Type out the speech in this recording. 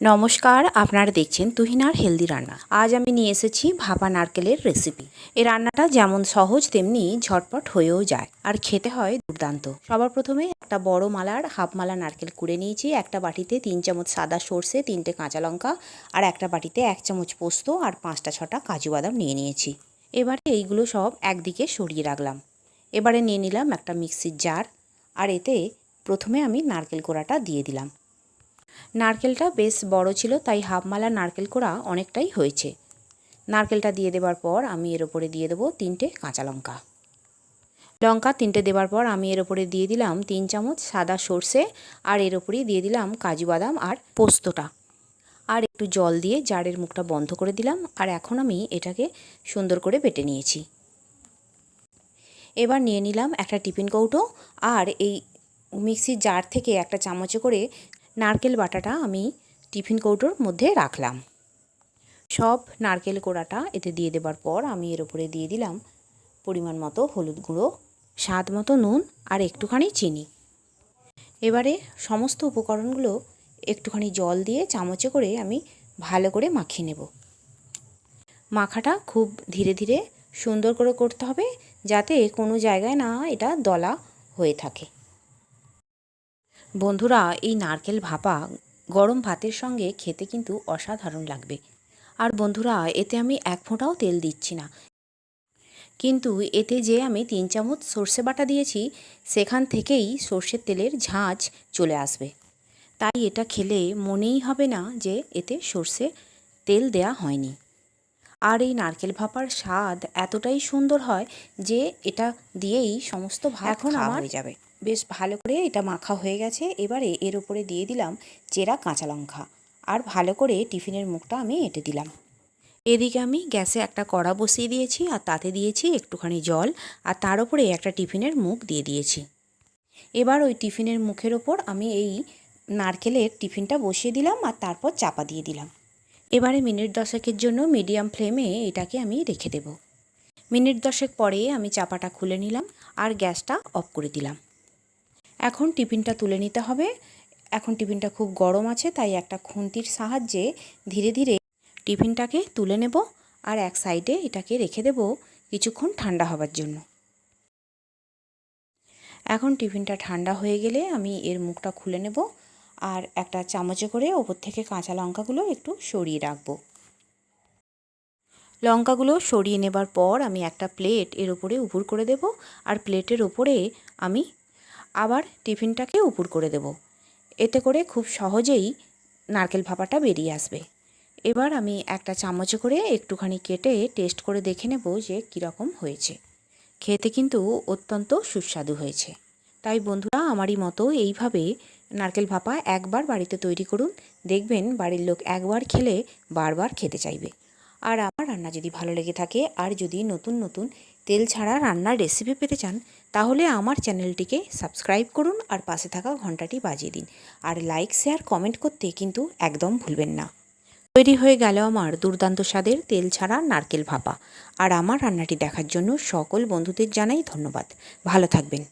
নমস্কার, আপনারা দেখছেন তুহিনার হেলদি রান্না। আজ আমি নিয়ে এসেছি ভাপা নারকেলের রেসিপি এই রান্নাটা যেমন সহজ, তেমনি ঝটপট হয়েও যায় আর খেতে হয় দুর্দান্ত। সবার প্রথমে একটা বড় মালার হাফ মালা নারকেল কুড়ে নিয়েছি, একটা বাটিতে তিন চামচ সাদা সর্ষে, তিনটে কাঁচা লঙ্কা আর একটা বাটিতে এক চামচ পোস্ত আর পাঁচটা ছটা কাজু বাদাম নিয়ে নিয়েছি। এবারে এইগুলো সব একদিকে সরিয়ে রাখলাম। এবারে নিয়ে নিলাম একটা মিক্সির জার আর এতে প্রথমে আমি নারকেল কোড়াটা দিয়ে দিলাম। নারকেলটা বেশ বড় ছিল, তাই হাফ মালা নারকেল কোড়া অনেকটাই হয়েছে। নারকেলটা দিয়ে দেবার পর আমি এর ওপরে দিয়ে দেবো তিনটে কাঁচা লঙ্কা। লঙ্কা তিনটে দেওয়ার পর আমি এর ওপরে দিয়ে দিলাম তিন চামচ সাদা সর্ষে, আর এর ওপরেই দিয়ে দিলাম কাজু বাদাম আর পোস্তটা। আর একটু জল দিয়ে জারের মুখটা বন্ধ করে দিলাম, আর এখন আমি এটাকে সুন্দর করে বেটে নিয়েছি। এবার নিয়ে নিলাম একটা টিফিন কৌটো, আর এই মিক্সির জার থেকে একটা চামচে করে নারকেল বাটাটা আমি টিফিন কৌটোর মধ্যে রাখলাম। সব নারকেল কোড়াটা এতে দিয়ে দেবার পর আমি এর উপরে দিয়ে দিলাম পরিমাণ মতো হলুদ গুঁড়ো, স্বাদ মতো নুন আর একটুখানি চিনি। এবারে সমস্ত উপকরণগুলো একটুখানি জল দিয়ে চামচে করে আমি ভালো করে মাখিয়ে নেব। মাখাটা খুব ধীরে ধীরে সুন্দর করে করতে হবে যাতে কোনো জায়গায় না এটা দলা হয়ে থাকে। বন্ধুরা এই নারকেল ভাপা গরম ভাতের সঙ্গে খেতে কিন্তু অসাধারণ লাগবে। আর বন্ধুরা এতে আমি এক ফোঁটাও তেল দিচ্ছি না। কিন্তু এতে যে আমি তিন চামচ সর্ষে বাটা দিয়েছি সেখান থেকেই সর্ষের তেলের ঝাঁঝ চলে আসবে। তাই এটা খেলে মনেই হবে না যে এতে সর্ষে তেল দেয়া হয়নি। আর এই নারকেল ভাপার স্বাদ এতটাই সুন্দর হয় যে এটা দিয়েই সমস্ত ভাত এখন আমার হয়ে যাবে। বেশ ভালো করে এটা মাখা হয়ে গেছে। এবারে এর উপরে দিয়ে দিলাম চেরা কাঁচা লঙ্কা। আর ভালো করে টিফিনের মুখটা আমি এঁটে দিলাম। এদিকে আমি গ্যাসে একটা কড়া বসিয়ে দিয়েছি আর তাতে দিয়েছি একটুখানি জল আর তার উপরে একটা টিফিনের মুখ দিয়ে দিয়েছি। এবার ওই টিফিনের মুখের ওপর আমি এই নারকেলের টিফিনটা বসিয়ে দিলাম আর তারপর চাপা দিয়ে দিলাম। এবারে মিনিট দশেকের জন্য মিডিয়াম ফ্লেমে এটাকে আমি রেখে দেব। মিনিট দশেক পরে আমি চাপাটা খুলে নিলাম আর গ্যাসটা অফ করে দিলাম। এখন টিফিনটা তুলে নিতে হবে। এখন টিফিনটা খুব গরম আছে, তাই একটা খুন্তির সাহায্যে ধীরে ধীরে টিফিনটাকে তুলে নেব আর এক সাইডে এটাকে রেখে দেব কিছুক্ষণ ঠান্ডা হবার জন্য। এখন টিফিনটা ঠান্ডা হয়ে গেলে আমি এর মুখটা খুলে নেব আর একটা চামচে করে ওপর থেকে কাঁচা লঙ্কাগুলো একটু সরিয়ে রাখব। লঙ্কাগুলো সরিয়ে নেবার পর আমি একটা প্লেট এর উপরে উপুর করে দেব আর প্লেটের ওপরে আমি আবার টিফিনটাকে উপুর করে দেব। এতে করে খুব সহজেই নারকেল ভাপাটা বেরিয়ে আসবে। এবার আমি একটা চামচে করে একটুখানি কেটে টেস্ট করে দেখে নেব যে কীরকম হয়েছে। খেতে কিন্তু অত্যন্ত সুস্বাদু হয়েছে। তাই বন্ধুরা, আমারই মতো এইভাবে নারকেল ভাপা একবার বাড়িতে তৈরি করুন। দেখবেন বাড়ির লোক একবার খেলে বারবার খেতে চাইবে। আর আমার রান্না যদি ভালো লেগে থাকে, আর যদি নতুন নতুন তেল ছাড়া রান্নার রেসিপি পেতে চান, তাহলে আমার চ্যানেলটিকে সাবস্ক্রাইব করুন আর পাশে থাকা ঘন্টাটি বাজিয়ে দিন। আর লাইক শেয়ার কমেন্ট করতে কিন্তু একদম ভুলবেন না। তৈরি হয়ে গেল আমার দুর্দান্ত স্বাদের তেল ছাড়া নারকেল ভাপা। আর আমার রান্নাটি দেখার জন্য সকল বন্ধুদের জানাই ধন্যবাদ। ভালো থাকবেন।